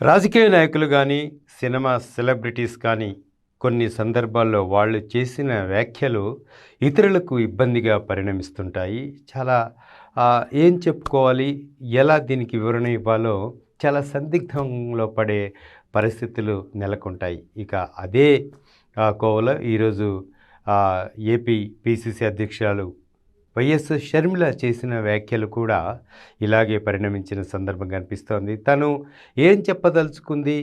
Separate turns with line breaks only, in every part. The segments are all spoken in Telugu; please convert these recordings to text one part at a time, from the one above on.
రాజకీయ నాయకులు కానీ సినిమా సెలబ్రిటీస్ కానీ కొన్ని సందర్భాల్లో వాళ్ళు చేసిన వ్యాఖ్యలు ఇతరులకు ఇబ్బందిగా పరిణమిస్తుంటాయి. చాలా ఏం చెప్పుకోవాలి? ఎలా దీనికి వివరణ ఇవ్వాలో చాలా సందిగ్ధంలో పడే పరిస్థితులు నెలకొంటాయి. ఇక అదే కోవలో ఈరోజు ఏపీ పిసిసి అధ్యక్షురాలు వైఎస్ షర్మిల చేసిన వ్యాఖ్యలు కూడా ఇలాగే పరిణమించిన సందర్భం కనిపిస్తోంది. తను ఏం చెప్పదలుచుకుంది?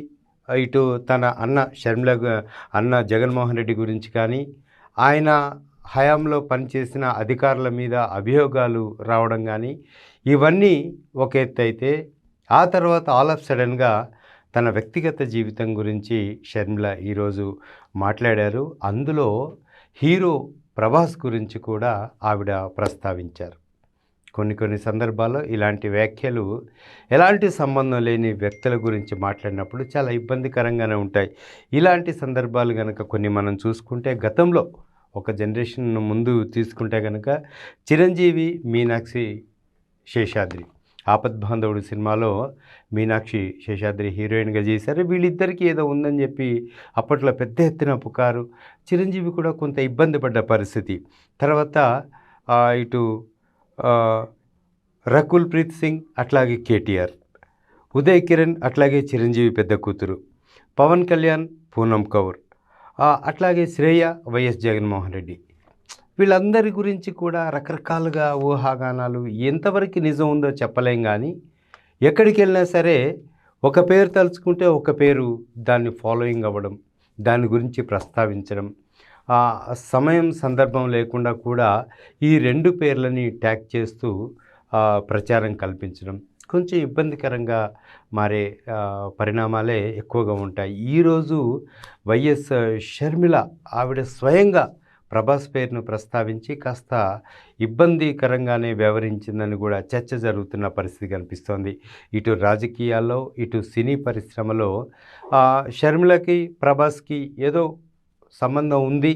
ఇటు తన అన్న షర్మిల అన్న జగన్మోహన్ రెడ్డి గురించి కానీ ఆయన హయాంలో పనిచేసిన అధికారుల మీద అభియోగాలు రావడం కానీ ఇవన్నీ ఒక ఎత్తు అయితే ఆ తర్వాత ఆల్ ఆఫ్ సడన్గా తన వ్యక్తిగత జీవితం గురించి షర్మిల ఈరోజు మాట్లాడారు. అందులో హీరో ప్రభాస్ గురించి కూడా ఆవిడ ప్రస్తావించారు. కొన్ని కొన్ని సందర్భాల్లో ఇలాంటి వ్యాఖ్యలు ఎలాంటి సంబంధం లేని వ్యక్తుల గురించి మాట్లాడినప్పుడు చాలా ఇబ్బందికరంగానే ఉంటాయి. ఇలాంటి సందర్భాలు కనుక కొన్ని మనం చూసుకుంటే గతంలో ఒక జనరేషన్ ముందు తీసుకుంటే కనుక చిరంజీవి మీనాక్షి శేషాద్రి ఆపద్బాంధవుడు సినిమాలో మీనాక్షి శేషాద్రి హీరోయిన్గా చేశారు. వీళ్ళిద్దరికీ ఏదో ఉందని చెప్పి అప్పట్లో పెద్ద ఎత్తున పుకారు. చిరంజీవి కూడా కొంత ఇబ్బంది పడ్డ పరిస్థితి. తర్వాత ఇటు రకుల్ ప్రీత్ సింగ్ అట్లాగే కేటీఆర్. ఉదయ్ కిరణ్ అట్లాగే చిరంజీవి పెద్ద కూతురు. పవన్ కళ్యాణ్ పూనం కౌర్. అట్లాగే శ్రేయ వైఎస్ జగన్మోహన్ రెడ్డి. వీళ్ళందరి గురించి కూడా రకరకాలుగా ఊహాగానాలు ఎంతవరకు నిజం ఉందో చెప్పలేం కానీ ఎక్కడికి వెళ్ళినా సరే ఒక పేరు తలుచుకుంటే ఒక పేరు దాన్ని ఫాలోయింగ్ అవ్వడం దాని గురించి ప్రస్తావించడం ఆ సమయం సందర్భం లేకుండా కూడా ఈ రెండు పేర్లని ట్యాగ్ చేస్తూ ప్రచారం కల్పించడం కొంచెం ఇబ్బందికరంగా మారే పరిణామాలే ఎక్కువగా ఉంటాయి. ఈరోజు వైఎస్ షర్మిల ఆవిడ స్వయంగా ప్రభాస్ పేరును ప్రస్తావించి కాస్త ఇబ్బందికరంగానే వ్యవహరించిందని కూడా చర్చ జరుగుతున్న పరిస్థితి కనిపిస్తోంది. ఇటు రాజకీయాల్లో ఇటు సినీ పరిశ్రమలో షర్మిలకి ప్రభాస్కి ఏదో సంబంధం ఉంది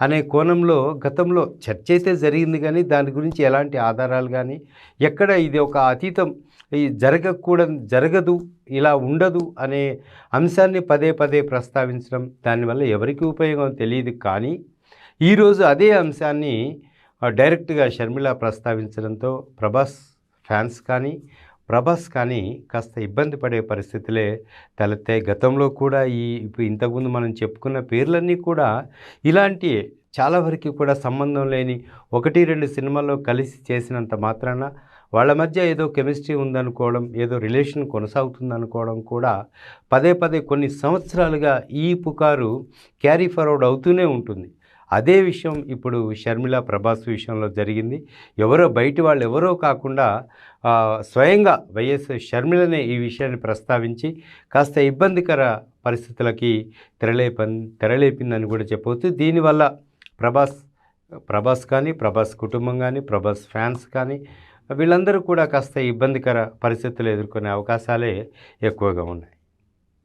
అనే కోణంలో గతంలో చర్చ అయితే జరిగింది కానీ దాని గురించి ఎలాంటి ఆధారాలు కానీ ఎక్కడ ఇది ఒక అతీతం ఈ జరగకూడదు జరగదు ఇలా ఉండదు అనే అంశాన్ని పదే పదే ప్రస్తావించడం దానివల్ల ఎవరికి ఉపయోగం తెలియదు కానీ ఈరోజు అదే అంశాన్ని డైరెక్ట్గా షర్మిల ప్రస్తావించడంతో ప్రభాస్ ఫ్యాన్స్ కానీ ప్రభాస్ కానీ కాస్త ఇబ్బంది పడే పరిస్థితులే తలెత్తాయి. గతంలో కూడా ఈ ఇప్పుడు ఇంతకుముందు మనం చెప్పుకున్న పేర్లన్నీ కూడా ఇలాంటి చాలా వరకు కూడా సంబంధం లేని ఒకటి రెండు సినిమాల్లో కలిసి చేసినంత మాత్రాన వాళ్ళ మధ్య ఏదో కెమిస్ట్రీ ఉందనుకోవడం ఏదో రిలేషన్ కొనసాగుతుందనుకోవడం కూడా పదే పదే కొన్ని సంవత్సరాలుగా ఈ పుకారు క్యారీ ఫార్వర్డ్ అవుతూనే ఉంటుంది. అదే విషయం ఇప్పుడు షర్మిల ప్రభాస్ విషయంలో జరిగింది. ఎవరో బయటి వాళ్ళు ఎవరో కాకుండా స్వయంగా వైఎస్ షర్మిలనే ఈ విషయాన్ని ప్రస్తావించి కాస్త ఇబ్బందికర పరిస్థితులకి తెరలేప తెరలేపిందని కూడా చెప్పవచ్చు. దీనివల్ల ప్రభాస్ ప్రభాస్ కానీ ప్రభాస్ కుటుంబం కానీ ప్రభాస్ ఫ్యాన్స్ కానీ వీళ్ళందరూ కూడా కాస్త ఇబ్బందికర పరిస్థితులు ఎదుర్కొనే అవకాశాలే ఎక్కువగా ఉన్నాయి.